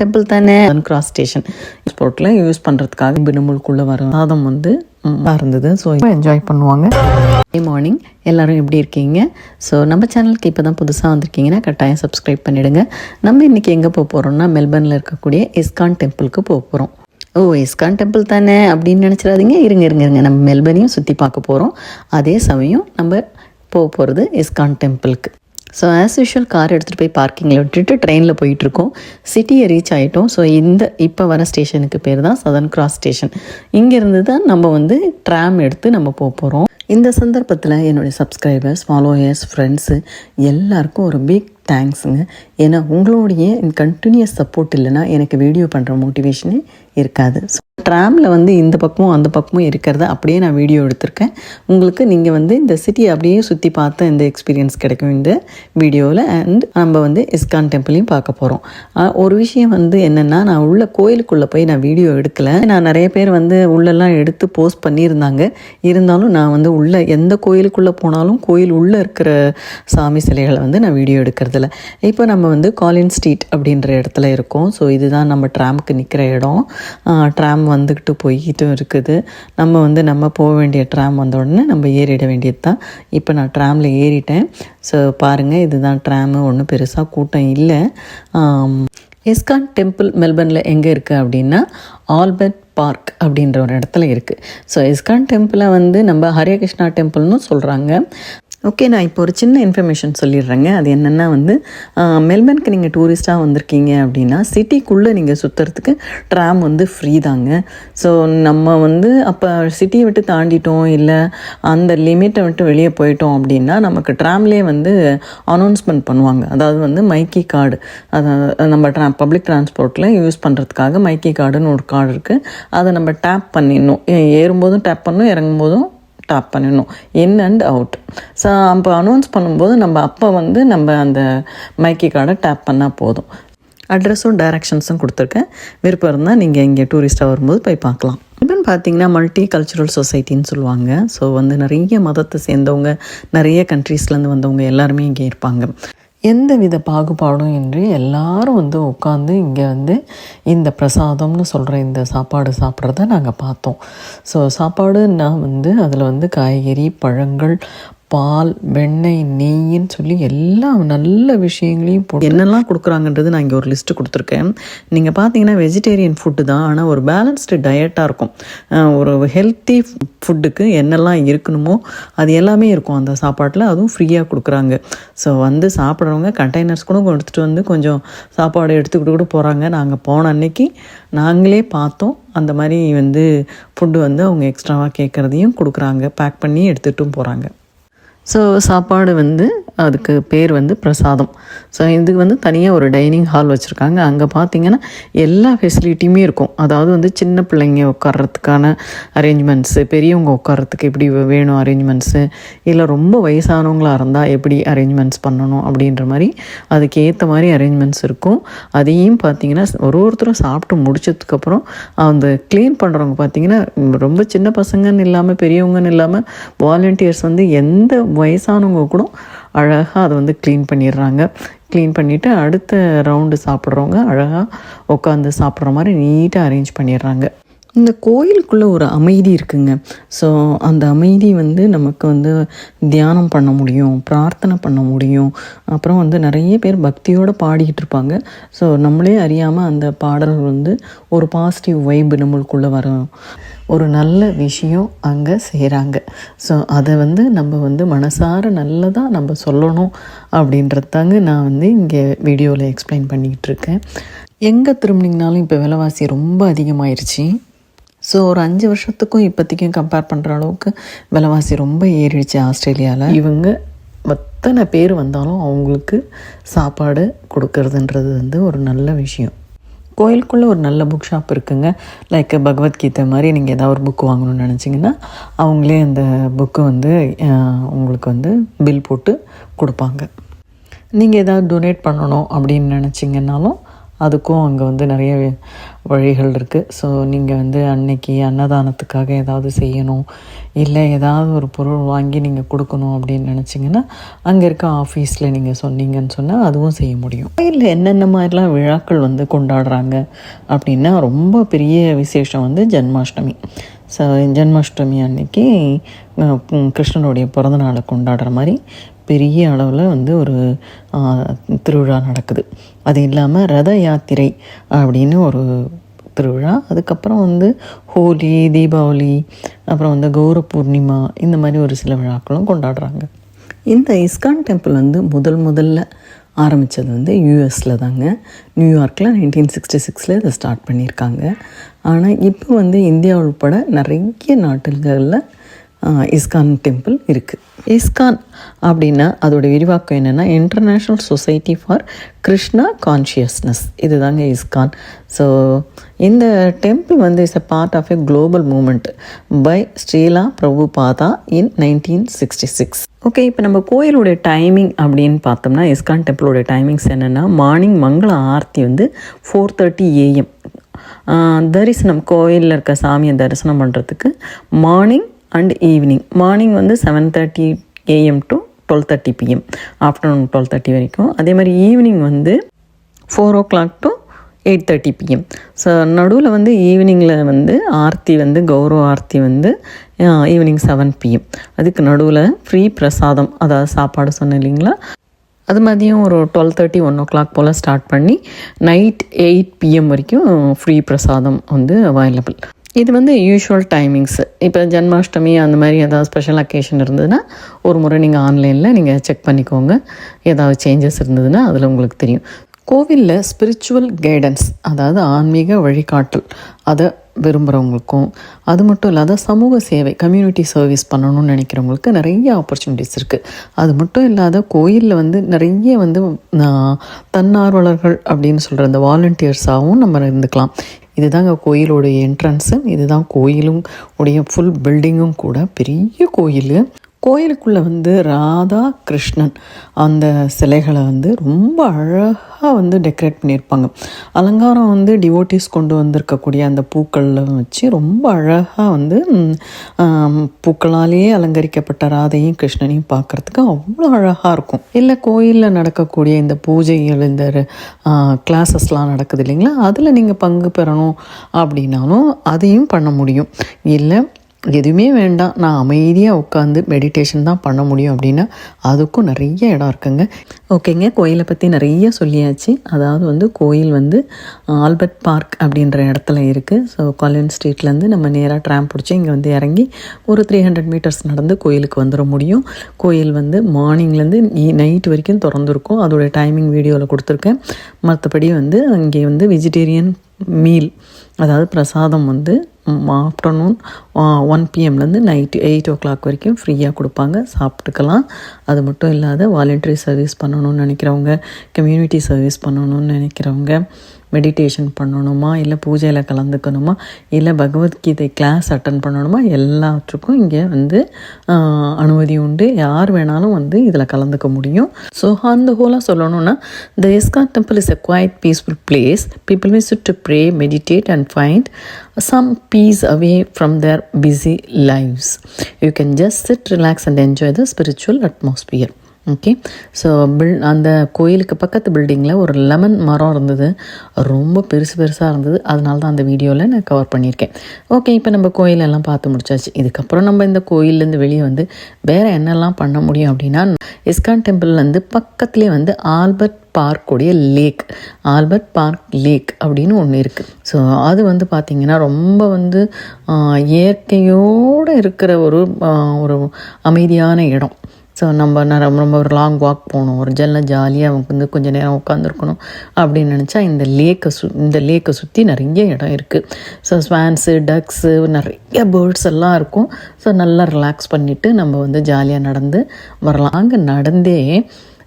Temple தானே? Cross station ஸ்போர்ட்டில் use பண்ணுறதுக்காக பின்னமுழுக்குள்ளே வர சாதம் வந்து இருந்தது. ஸோ என்ஜாய் பண்ணுவாங்க. மார்னிங் எல்லாரும் எப்படி இருக்கீங்க? ஸோ நம்ம சேனலுக்கு இப்போ தான் புதுசாக வந்திருக்கீங்கன்னா கட்டாயம் சப்ஸ்கிரைப் பண்ணிவிடுங்க நம்ம இன்றைக்கி எங்கே போக போகிறோம்னா மெல்பர்னில் இருக்கக்கூடிய இஸ்கான் டெம்பிளுக்கு போக போகிறோம் ஓ இஸ்கான் டெம்பிள் தானே அப்படின்னு நினச்சிடாதீங்க. இருங்க இருங்க இருங்க. நம்ம மெல்பர்னையும் சுற்றி பார்க்க போகிறோம் அதே சமயம் நம்ம போக போகிறது இஸ்கான் டெம்பிளுக்கு ஸோ ஆஸ் யூஷுவல் கார் எடுத்துகிட்டு போய் பார்க்கிங்கில் விட்டுட்டு ட்ரெயினில் போயிட்டுருக்கோம். சிட்டியை ரீச் ஆகிட்டோம் ஸோ இந்த இப்போ வர ஸ்டேஷனுக்கு பேர் தான் சதர்ன் கிராஸ் ஸ்டேஷன் இங்கேருந்து தான் நம்ம வந்து ட்ராம் எடுத்து நம்ம போக போகிறோம் இந்த சந்தர்ப்பத்தில் என்னுடைய சப்ஸ்கிரைபர்ஸ் ஃபாலோயர்ஸ் ஃப்ரெண்ட்ஸு எல்லாருக்கும் ஒரு பிக் தேங்க்ஸுங்க ஏன்னா உங்களுடைய கண்டினியூஸ் சப்போர்ட் இல்லைன்னா எனக்கு வீடியோ பண்ணுற மோட்டிவேஷனே இருக்காது. ஸோ ட்ராமில் வந்து இந்த பக்கமும் அந்த பக்கமும் இருக்கிறத அப்படியே நான் வீடியோ எடுத்திருக்கேன். உங்களுக்கு நீங்கள் வந்து இந்த சிட்டியை அப்படியே சுற்றி பார்த்த இந்த எக்ஸ்பீரியன்ஸ் கிடைக்கும் இந்த வீடியோவில் அண்ட் நம்ம வந்து இஸ்கான் டெம்பிளையும் பார்க்க போகிறோம் ஒரு விஷயம் வந்து என்னென்னா நான் உள்ள கோயிலுக்குள்ளே போய் நான் வீடியோ எடுக்கலை. நான் நிறைய பேர் வந்து உள்ளெல்லாம் எடுத்து போஸ்ட் பண்ணியிருந்தாங்க. இருந்தாலும் நான் வந்து உள்ள எந்த கோயிலுக்குள்ளே போனாலும் கோயில் உள்ளே இருக்கிற சாமி சிலைகளை வந்து நான் வீடியோ எடுக்கிறதில்ல. இப்போ நம்ம வந்து காலின் ஸ்ட்ரீட் அப்படின்ற இடத்துல இருக்கோம். ஸோ இதுதான் நம்ம ட்ராம்க்கு நிற்கிற இடம். ட்ராம் வந்துக்கிட்டு போய்கிட்டும் இருக்குது. நம்ம வந்து நம்ம போக வேண்டிய ட்ராம் வந்த உடனே நம்ம ஏறிட வேண்டியது தான் இப்போ நான் ட்ராமில் ஏறிட்டேன். ஸோ பாருங்கள் இதுதான் ட்ராமு ஒன்றும் பெருசாக கூட்டம் இல்லை. எஸ்கான் டெம்பிள் மெல்பர்னில் எங்கே இருக்குது அப்படின்னா ஆல்பர்ட் பார்க் அப்படின்ற ஒரு இடத்துல இருக்குது ஸோ இஸ்கான் டெம்பிளை வந்து நம்ம ஹரே கிருஷ்ணா டெம்பிள்னு சொல்கிறாங்க ஓகே நான் இப்போ ஒரு சின்ன இன்ஃபர்மேஷன் சொல்லிடுறேங்க. அது என்னென்னா வந்து மெல்பர்னுக்கு நீங்கள் டூரிஸ்ட்டாக வந்திருக்கீங்க அப்படின்னா சிட்டிக்குள்ளே நீங்கள் சுற்றுறதுக்கு ட்ராம் வந்து ஃப்ரீ தாங்க. ஸோ நம்ம வந்து அப்போ சிட்டியை விட்டு தாண்டிட்டோம் இல்லை அந்த லிமிட்டை விட்டு வெளியே போயிட்டோம் அப்படின்னா நமக்கு ட்ராம்லேயே வந்து அனௌன்ஸ்மெண்ட் பண்ணுவாங்க. அதாவது வந்து மைக்கி கார்டு அதாவது நம்ம ட்ரா பப்ளிக் டிரான்ஸ்போர்ட்டில் யூஸ் பண்ணுறதுக்காக மைக்கி கார்டுன்னு ஒரு கார்டு இருக்குது அதை நம்ம டேப் பண்ணிடணும். ஏறும்போதும் டேப் பண்ணணும் இறங்கும்போதும் டாப் பண்ணிடணும். இன் அண்ட் அவுட் ஸோ அப்போ அனௌன்ஸ் பண்ணும்போது நம்ம அப்போ வந்து நம்ம அந்த மைக்கி கார்டை டேப் பண்ணால் போதும். அட்ரஸும் டைரக்ஷன்ஸும் கொடுத்துருக்கேன். விருப்பம் இருந்தால் நீங்கள் இங்கே டூரிஸ்ட்டாக வரும்போது போய் பார்க்கலாம். இப்போன்னு பார்த்தீங்கன்னா மல்டி கல்ச்சுரல் சொசைட்டின்னு சொல்லுவாங்க. ஸோ வந்து நிறைய மதத்தை சேர்ந்தவங்க நிறைய கண்ட்ரீஸ்லேருந்து வந்தவங்க எல்லாருமே இங்கே இருப்பாங்க. எந்த வித பாகுபாடும் இன்றி எல்லாரும் வந்து உட்காந்து இங்கே வந்து இந்த பிரசாதம்னு சொல்கிற இந்த சாப்பாடு சாப்பிட்றத நாங்கள் பார்த்தோம். ஸோ சாப்பாடுன்னா வந்து அதில் வந்து காய்கறி பழங்கள் பால் வெண்ணெய் நெய்ன்னு சொல்லி எல்லா நல்ல விஷயங்களையும் போட்டு என்னெல்லாம் கொடுக்குறாங்கன்றது நான் இங்கே ஒரு லிஸ்ட்டு கொடுத்துருக்கேன். நீங்கள் பார்த்தீங்கன்னா வெஜிடேரியன் ஃபுட்டு தான் ஆனால் ஒரு பேலன்ஸ்டு டயட்டாக இருக்கும். ஒரு ஹெல்த்தி ஃபுட்டுக்கு என்னெல்லாம் இருக்கணுமோ அது எல்லாமே இருக்கும் அந்த சாப்பாட்டில் அதுவும் ஃப்ரீயாக கொடுக்குறாங்க. ஸோ வந்து சாப்பிட்றவங்க கண்டெய்னர்ஸ் கூட எடுத்துகிட்டு வந்து கொஞ்சம் சாப்பாடு எடுத்துக்கிட்டு கூட போகிறாங்க நாங்கள் போன அன்னைக்கு நாங்களே பார்த்தோம். அந்த மாதிரி வந்து ஃபுட்டு வந்து அவங்க எக்ஸ்ட்ராவாக கேட்குறதையும் கொடுக்குறாங்க. பேக் பண்ணி எடுத்துகிட்டும் போகிறாங்க ஸோ சாப்பாடு வந்து அதுக்கு பேர் வந்து பிரசாதம். ஸோ இதுக்கு வந்து தனியாக ஒரு டைனிங் ஹால் வச்சுருக்காங்க. அங்கே பார்த்தீங்கன்னா எல்லா ஃபெசிலிட்டியுமே இருக்கும். அதாவது வந்து சின்ன பிள்ளைங்க உட்கார்றதுக்கான அரேஞ்ச்மெண்ட்ஸு பெரியவங்க உட்கார்றதுக்கு எப்படி வேணும் அரேஞ்ச்மெண்ட்ஸு இல்லை ரொம்ப வயசானவங்களாக இருந்தால் எப்படி அரேஞ்ச்மெண்ட்ஸ் பண்ணணும் அப்படின்ற மாதிரி அதுக்கு ஏற்ற மாதிரி அரேஞ்ச்மெண்ட்ஸ் இருக்கும். அதையும் பார்த்தீங்கன்னா ஒரு ஒருத்தரும் சாப்பிட்டு முடிச்சதுக்கப்புறம் அந்த க்ளீன் பண்ணுறவங்க பார்த்தீங்கன்னா ரொம்ப சின்ன பசங்கன்னு இல்லாமல் பெரியவங்கன்னு இல்லாமல் வாலண்டியர்ஸ் வந்து எந்த வயசானவங்க கூட அழகாக அதை வந்து க்ளீன் பண்ணிடுறாங்க. க்ளீன் பண்ணிவிட்டு அடுத்த ரவுண்டு சாப்பிட்றவங்க அழகாக உட்காந்து சாப்பிட்ற மாதிரி நீட்டாக அரேஞ்ச் பண்ணிடுறாங்க. இந்த கோயிலுக்குள்ளே ஒரு அமைதி இருக்குங்க. ஸோ அந்த அமைதி வந்து நமக்கு வந்து தியானம் பண்ண முடியும் பிரார்த்தனை பண்ண முடியும். அப்புறம் வந்து நிறைய பேர் பக்தியோடு பாடிக்கிட்டு இருப்பாங்க. ஸோ நம்மளே அறியாமல் அந்த பாடல்கள் வந்து ஒரு பாசிட்டிவ் வைப் நம்மளுக்குள்ளே வரும். ஒரு நல்ல விஷயம் அங்கே செய்கிறாங்க ஸோ அதை வந்து நம்ம வந்து மனசார நல்லதாக நம்ம சொல்லணும் அப்படின்றது தாங்க நான் வந்து இங்கே வீடியோவில் எக்ஸ்பிளைன் பண்ணிக்கிட்டு இருக்கேன். எங்கே திரும்பினீங்கனாலும் இப்போ விலைவாசி ரொம்ப அதிகமாயிருச்சு. ஸோ ஒரு அஞ்சு வருஷத்துக்கும் இப்போதைக்கும் கம்பேர் பண்ணுற அளவுக்கு விலைவாசி ரொம்ப ஏறிடுச்சு ஆஸ்திரேலியாவில் இவங்க எத்தனை பேர் வந்தாலும் அவங்களுக்கு சாப்பாடு கொடுக்கறதுன்றது வந்து ஒரு நல்ல விஷயம். கோயிலுக்குள்ளே ஒரு நல்ல புக் ஷாப் இருக்குங்க. லைக் பகவத்கீதை மாதிரி நீங்கள் ஏதாவது ஒரு புக்கு வாங்கணும்னு நினச்சிங்கன்னா அவங்களே அந்த புக்கு வந்து உங்களுக்கு வந்து பில் போட்டு கொடுப்பாங்க. நீங்கள் ஏதாவது டொனேட் பண்ணணும் அப்படின்னு நினச்சிங்கன்னாலும் அதுக்கும் அங்கே வந்து நிறைய வழிகள் இருக்குது ஸோ நீங்கள் வந்து அன்னைக்கு அன்னதானத்துக்காக ஏதாவது செய்யணும் இல்லை ஏதாவது ஒரு பொருள் வாங்கி நீங்கள் கொடுக்கணும் அப்படின்னு நினச்சிங்கன்னா அங்கே இருக்க ஆஃபீஸில் நீங்கள் சொன்னீங்கன்னு சொன்னால் அதுவும் செய்ய முடியும். இல்லை என்னென்ன மாதிரிலாம் விழாக்கள் வந்து கொண்டாடுறாங்க அப்படின்னா ரொம்ப பெரிய விசேஷம் வந்து ஜென்மாஷ்டமி. ஸோ ஜென்மாஷ்டமி அன்னைக்கு கிருஷ்ணனுடைய பிறந்தநாளை கொண்டாடுற மாதிரி பெரிய அளவில் வந்து ஒரு திருவிழா நடக்குது. அது இல்லாமல் ரத யாத்திரை அப்படின்னு ஒரு திருவிழா. அதுக்கப்புறம் வந்து ஹோலி தீபாவளி அப்புறம் வந்து கௌர பூர்ணிமா இந்த மாதிரி ஒரு சில விழாக்களும் கொண்டாடுறாங்க. இந்த இஸ்கான் டெம்பிள் வந்து முதல் முதல்ல ஆரம்பித்தது வந்து யூஎஸில் தாங்க. நியூயார்க்கில் நைன்டீன் சிக்ஸ்டி சிக்ஸில் இதை ஸ்டார்ட் பண்ணியிருக்காங்க. ஆனால் இப்போ வந்து இந்தியா உள்பட நிறைய நாட்டுகளில் இஸ்கான் டெம்பிள் இருக்குது இஸ்கான் அப்படின்னா அதோட விரிவாக்கம் என்னென்னா international society for Krishna consciousness இதுதாங்க இஸ்கான். ஸோ இந்த டெம்பிள் வந்து is a part of a global movement by Srila Prabhupada in nineteen sixty six okay இப்போ நம்ம கோயிலுடைய டைமிங் அப்படின்னு பார்த்தோம்னா இஸ்கான் டெம்பிளோட டைமிங்ஸ் என்னென்னா மார்னிங் மங்கள ஆர்த்தி வந்து ஃபோர் தேர்ட்டி ஏஎம் தரிசனம் கோயிலில் இருக்க சாமியை தரிசனம் பண்ணுறதுக்கு மார்னிங் அண்ட் ஈவினிங் மார்னிங் வந்து seven thirty AM to twelve thirty PM afternoon twelve thirty வரைக்கும். அதே மாதிரி ஈவினிங் வந்து four o'clock to eight thirty PM so நடுவில் வந்து ஈவினிங்கில் வந்து ஆர்த்தி வந்து கௌரவ ஆர்த்தி வந்து ஈவினிங் செவன் பிஎம் அதுக்கு நடுவில் ஃப்ரீ பிரசாதம் அதாவது சாப்பாடு சொன்னேன் இல்லைங்களா? அது மதியம் ஒரு twelve thirty one o'clock போல் ஸ்டார்ட் பண்ணி நைட் எயிட் பிஎம் வரைக்கும் ஃப்ரீ பிரசாதம் வந்து அவைலபிள் இது வந்து யூஷுவல் டைமிங்ஸு இப்போ ஜன்மாஷ்டமி அந்த மாதிரி ஏதாவது ஸ்பெஷல் அக்கேஷன் இருந்ததுன்னா ஒரு முறை நீங்கள் ஆன்லைனில் நீங்கள் செக் பண்ணிக்கோங்க. ஏதாவது சேஞ்சஸ் இருந்ததுன்னா அதில் உங்களுக்கு தெரியும். கோவிலில் ஸ்பிரிச்சுவல் கைடன்ஸ் அதாவது ஆன்மீக வழிகாட்டல் அதை விரும்புகிறவங்களுக்கும் அது மட்டும் இல்லாத சமூக சேவை கம்யூனிட்டி சர்வீஸ் பண்ணணும்னு நினைக்கிறவங்களுக்கு நிறைய ஆப்பர்ச்சுனிட்டிஸ் இருக்குது அது மட்டும் இல்லாத கோயிலில் வந்து நிறைய வந்து தன்னார்வலர்கள் அப்படின்னு சொல்கிற அந்த வாலண்டியர்ஸாகவும் நம்ம இருந்துக்கலாம். இதுதாங்க கோயிலோடைய என்ட்ரன்ஸு இதுதான் கோயிலும் உடைய ஃபுல் பில்டிங்கும் கூட பெரிய கோயில். கோயிலுக்குள்ளே வந்து ராதா கிருஷ்ணன் அந்த சிலைகளை வந்து ரொம்ப அழகாக வந்து டெக்கரேட் பண்ணியிருப்பாங்க. அலங்காரம் வந்து டிவோட்டிஸ் கொண்டு வந்திருக்கக்கூடிய அந்த பூக்களில் வச்சு ரொம்ப அழகாக வந்து பூக்களாலேயே அலங்கரிக்கப்பட்ட ராதையும் கிருஷ்ணனையும் பார்க்குறதுக்கு அவ்வளோ அழகாக இருக்கும். இல்லை கோயிலில் நடக்கக்கூடிய இந்த பூஜைகள் இந்த கிளாஸஸ்லாம் நடக்குது இல்லைங்களா? அதில் நீங்கள் பங்கு பெறணும் அப்படின்னாலும் அதையும் பண்ண முடியும். இல்லை எதுவுமே வேண்டாம். நான் அமைதியாக உட்காந்து மெடிடேஷன் தான் பண்ண முடியும் அப்படின்னா அதுக்கும் நிறைய இடம் இருக்குங்க. ஓகேங்க. கோயிலை பற்றி நிறைய சொல்லியாச்சு. அதாவது வந்து கோயில் வந்து ஆல்பர்ட் பார்க் அப்படின்ற இடத்துல இருக்குது ஸோ காலின் ஸ்ட்ரீட்லேருந்து நம்ம நேராக ட்ராம் பிடிச்சி இங்கே வந்து இறங்கி ஒரு த்ரீ ஹண்ட்ரட் மீட்டர்ஸ் நடந்து கோயிலுக்கு வந்துட முடியும். கோயில் வந்து மார்னிங்லேருந்து நைட் வரைக்கும் திறந்துருக்கும். அதோடய டைமிங் வீடியோவில் கொடுத்துருக்கேன். மற்றபடி வந்து அங்கே வந்து வெஜிடேரியன் மீல் அதாவது பிரசாதம் வந்து ஆஃப்டர்நூன் ஒன் பிஎம்லேருந்து நைட்டு எயிட் ஓ கிளாக் வரைக்கும் ஃப்ரீயாக கொடுப்பாங்க. சாப்பிட்டுக்கலாம். அது மட்டும் இல்லாத வாலண்டரி சர்வீஸ் பண்ணணும்னு நினைக்கிறவங்க கம்யூனிட்டி சர்வீஸ் பண்ணணும்னு நினைக்கிறவங்க மெடிடேஷன் பண்ணணுமா இல்லை பூஜையில் கலந்துக்கணுமா இல்லை பகவத்கீதை கிளாஸ் அட்டன் பண்ணணுமா எல்லாத்துக்கும் இங்கே வந்து அனுமதி உண்டு யார் வேணாலும் வந்து இதில் கலந்துக்க முடியும் ஸோ அந்த ஹோலாக சொல்லணுன்னா the ISKCON temple is a quite peaceful place people meets to pray meditate and find some peace away from their busy lives you can just sit relax and enjoy the spiritual atmosphere okay so bill அந்த கோயிலுக்கு பக்கத்து பில்டிங்கில் ஒரு lemon மரம் இருந்தது. ரொம்ப பெருசு பெருசாக இருந்தது. அதனால தான் அந்த வீடியோவில் நான் கவர் பண்ணியிருக்கேன். ஓகே இப்போ நம்ம கோயிலெல்லாம் பார்த்து முடிச்சாச்சு. இதுக்கப்புறம் நம்ம இந்த கோயிலேருந்து வெளியே வந்து வேறு என்னெல்லாம் பண்ண முடியும் அப்படின்னா இஸ்கான் டெம்பிள்லேருந்து பக்கத்துலேயே வந்து ஆல்பர்ட் பார்க்குடைய லேக் ஆல்பர்ட் பார்க் லேக் அப்படின்னு ஒன்று இருக்குது ஸோ அது வந்து பார்த்திங்கன்னா ரொம்ப வந்து இயற்கையோடு இருக்கிற ஒரு ஒரு அமைதியான இடம். ஸோ நம்ம ரொம்ப ரொம்ப ஒரு லாங் வாக் போகணும். ஒரு ஜல்ல ஜாலியாக அவங்க வந்து கொஞ்சம் நேரம் உட்காந்துருக்கணும் அப்படின்னு நினச்சா இந்த லேக்கை சு இந்த லேக்கை சுற்றி நிறைய இடம் இருக்குது ஸோ ஸ்வான்ஸு டக்ஸு நிறைய பேர்ட்ஸ் எல்லாம் இருக்கும். ஸோ நல்லா ரிலாக்ஸ் பண்ணிவிட்டு நம்ம வந்து ஜாலியாக நடந்து வரலாம். அங்கே நடந்தே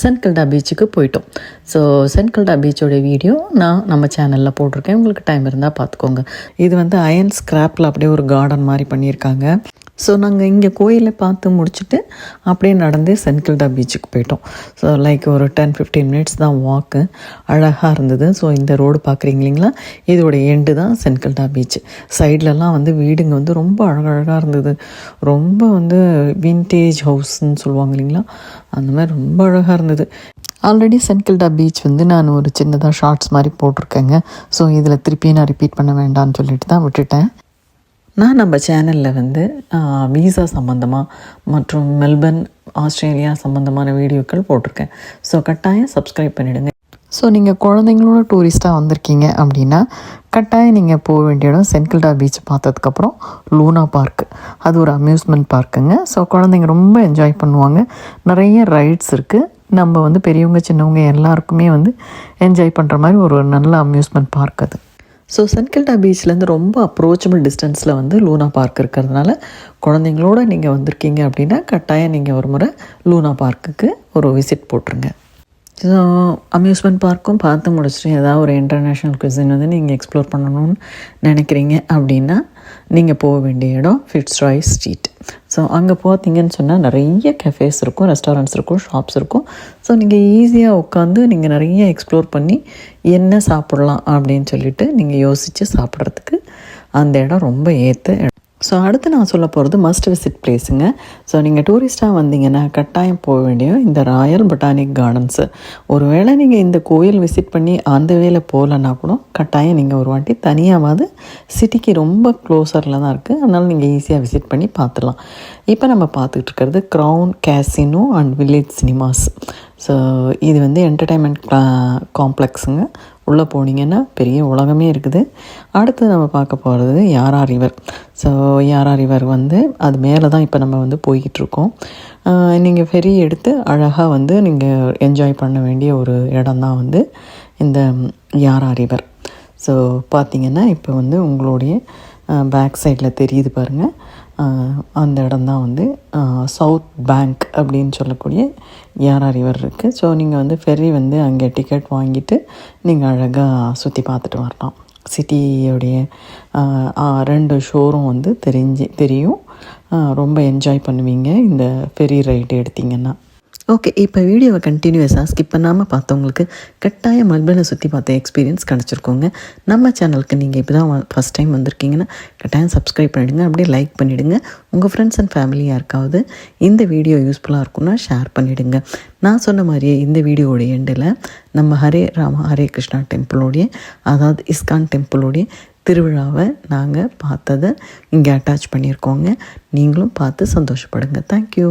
சென்கல்டா பீச்சுக்கு போயிட்டோம். ஸோ சென்கல்டா பீச்சோட வீடியோ நான் நம்ம சேனலில் போட்டிருக்கேன். உங்களுக்கு டைம் இருந்தால் பார்த்துக்கோங்க இது வந்து அயன் ஸ்கிராப்பில் அப்படியே ஒரு கார்டன் மாதிரி பண்ணியிருக்காங்க. ஸோ நாங்கள் இங்கே கோயிலை பார்த்து முடிச்சுட்டு அப்படியே நடந்து சென்கில்டா பீச்சுக்கு போயிட்டோம். ஸோ லைக் ஒரு டென் ஃபிஃப்டீன் மினிட்ஸ் தான் வாக்கு அழகாக இருந்தது. ஸோ இந்த ரோடு பார்க்குறீங்க இல்லைங்களா? இதோட எண்டு தான் சென்கில்டா பீச் சைட்லலாம் வந்து வீடுங்க வந்து ரொம்ப அழகழகாக இருந்தது. ரொம்ப வந்து வின்டேஜ் ஹவுஸ்ன்னு சொல்லுவாங்க இல்லைங்களா? அந்த மாதிரி ரொம்ப அழகாக இருந்தது. ஆல்ரெடி சென்கில்டா பீச் வந்து நான் ஒரு சின்னதாக ஷார்ட்ஸ் மாதிரி போட்டிருக்கேங்க. ஸோ இதில் திருப்பி நான் ரிப்பீட் பண்ண வேண்டாம்னு சொல்லிட்டு தான் விட்டுட்டேன். நான் நம்ம சேனலில் வந்து வீசா சம்மந்தமாக மற்றும் மெல்பர்ன் ஆஸ்திரேலியா சம்மந்தமான வீடியோக்கள் போட்டிருக்கேன். ஸோ கட்டாயம் சப்ஸ்கிரைப் பண்ணிவிடுங்க ஸோ நீங்கள் குழந்தைங்களோட டூரிஸ்ட்டாக வந்திருக்கீங்க அப்படின்னா கட்டாயம் நீங்கள் போக வேண்டிய இடம் சென்கில்டா பீச் பார்த்ததுக்கப்புறம் லூனா பார்க் அது ஒரு அம்யூஸ்மெண்ட் பார்க்குங்க ஸோ குழந்தைங்க ரொம்ப என்ஜாய் பண்ணுவாங்க. நிறைய ரைட்ஸ் இருக்குது நம்ம வந்து பெரியவங்க சின்னவங்க எல்லாருக்குமே வந்து என்ஜாய் பண்ணுற மாதிரி ஒரு நல்ல அம்யூஸ்மெண்ட் பார்க் அது. ஸோ சன்கில்டா பீச்லேருந்து ரொம்ப அப்ரோச்சபிள் டிஸ்டன்ஸில் வந்து லூனா பார்க் இருக்கிறதுனால குழந்தைங்களோட நீங்கள் வந்திருக்கீங்க அப்படின்னா கட்டாயம் நீங்கள் ஒரு முறை லூனா பார்க்குக்கு ஒரு விசிட் போட்டுருங்க. ஸோ அம்யூஸ்மெண்ட் பார்க்கும் பார்த்து முடிச்சுட்டு ஏதாவது ஒரு இன்டர்நேஷ்னல் குவிசின் வந்து நீங்கள் எக்ஸ்ப்ளோர் பண்ணணும்னு நினைக்கிறீங்க அப்படின்னா நீங்கள் போக வேண்டிய இடம் ஃபிட்ஸ் ராய் ஸ்ட்ரீட் ஸோ அங்கே பார்த்தீங்கன்னு சொன்னால் நிறைய கெஃபேஸ் இருக்கும் ரெஸ்டாரண்ட்ஸ் இருக்கும் ஷாப்ஸ் இருக்கும். ஸோ நீங்கள் ஈஸியாக உட்காந்து நீங்கள் நிறைய எக்ஸ்ப்ளோர் பண்ணி என்ன சாப்பிட்லாம் அப்படின்னு சொல்லிட்டு நீங்கள் யோசித்து சாப்பிட்றதுக்கு அந்த இடம் ரொம்ப ஏற்ற இடம் ஸோ அடுத்து நான் சொல்ல போகிறது மஸ்ட் விசிட் பிளேஸுங்க ஸோ நீங்கள் டூரிஸ்ட்டாக வந்தீங்கன்னா கட்டாயம் போக வேண்டிய இந்த ராயல் பொட்டானிக் கார்டன்ஸு ஒருவேளை நீங்கள் இந்த கோயில் விசிட் பண்ணி அந்த வேலை போகலன்னா கூட கட்டாயம் நீங்கள் ஒரு வாட்டி தனியாவது சிட்டிக்கு ரொம்ப க்ளோஸரில் தான் இருக்குது அதனால் நீங்கள் ஈஸியாக விசிட் பண்ணி பார்த்துடலாம் இப்போ நம்ம பார்த்துக்கிட்டு இருக்கிறது crown casino and village cinemas so இது வந்து என்டர்டைன்மெண்ட் காம்ப்ளெக்ஸுங்க உள்ளே போனீங்கன்னா பெரிய உலகமே இருக்குது. அடுத்து நம்ம பார்க்க போகிறது யாரா ரிவர் ஸோ யாரா ரிவர் வந்து அது மேலே தான் இப்போ நம்ம வந்து போய்கிட்டுருக்கோம் நீங்கள் ஃபெரி எடுத்து அழகாக வந்து நீங்கள் என்ஜாய் பண்ண வேண்டிய ஒரு இடம் தான் வந்து இந்த யாரா ரிவர் ஸோ பார்த்தீங்கன்னா இப்போ வந்து உங்களுடைய பேக் சைடில் தெரியுது பாருங்கள் அந்த இடம் தான் வந்து சவுத் பேங்க் அப்படின்னு சொல்லக்கூடிய யாரா ரிவர் இருக்குது ஸோ நீங்கள் வந்து ஃபெர்ரி வந்து அங்கே டிக்கெட் வாங்கிட்டு நீங்கள் அழகாக சுற்றி பார்த்துட்டு வரலாம். சிட்டியோடைய ரெண்டு ஷோரும் வந்து தெரிஞ்சு தெரியும். ரொம்ப என்ஜாய் பண்ணுவீங்க இந்த ஃபெரி ரைடு எடுத்திங்கன்னா. ஓகே இப்போ வீடியோவை கண்டினியூஸாக ஸ்கிப் பண்ணாமல் பார்த்தவங்களுக்கு கட்டாயம் மல்பனை சுற்றி பார்த்த எக்ஸ்பீரியன்ஸ் கிடச்சிருக்கோங்க. நம்ம சேனலுக்கு நீங்கள் இப்போ தான் ஃபஸ்ட் டைம் வந்திருக்கீங்கன்னா கட்டாயம் சப்ஸ்கிரைப் பண்ணிவிடுங்க அப்படியே லைக் பண்ணிவிடுங்க உங்கள் ஃப்ரெண்ட்ஸ் அண்ட் ஃபேமிலி யாருக்காவது இந்த வீடியோ யூஸ்ஃபுல்லாக இருக்குன்னா ஷேர் பண்ணிவிடுங்க நான் சொன்ன மாதிரியே இந்த வீடியோடைய எண்டில் நம்ம ஹரே ராம ஹரே கிருஷ்ணா டெம்பிளோடைய அதாவது இஸ்கான் டெம்பிளோடைய திருவிழாவை நாங்கள் பார்த்ததை இங்கே அட்டாச் பண்ணியிருக்கோங்க. நீங்களும் பார்த்து சந்தோஷப்படுங்க. Thank you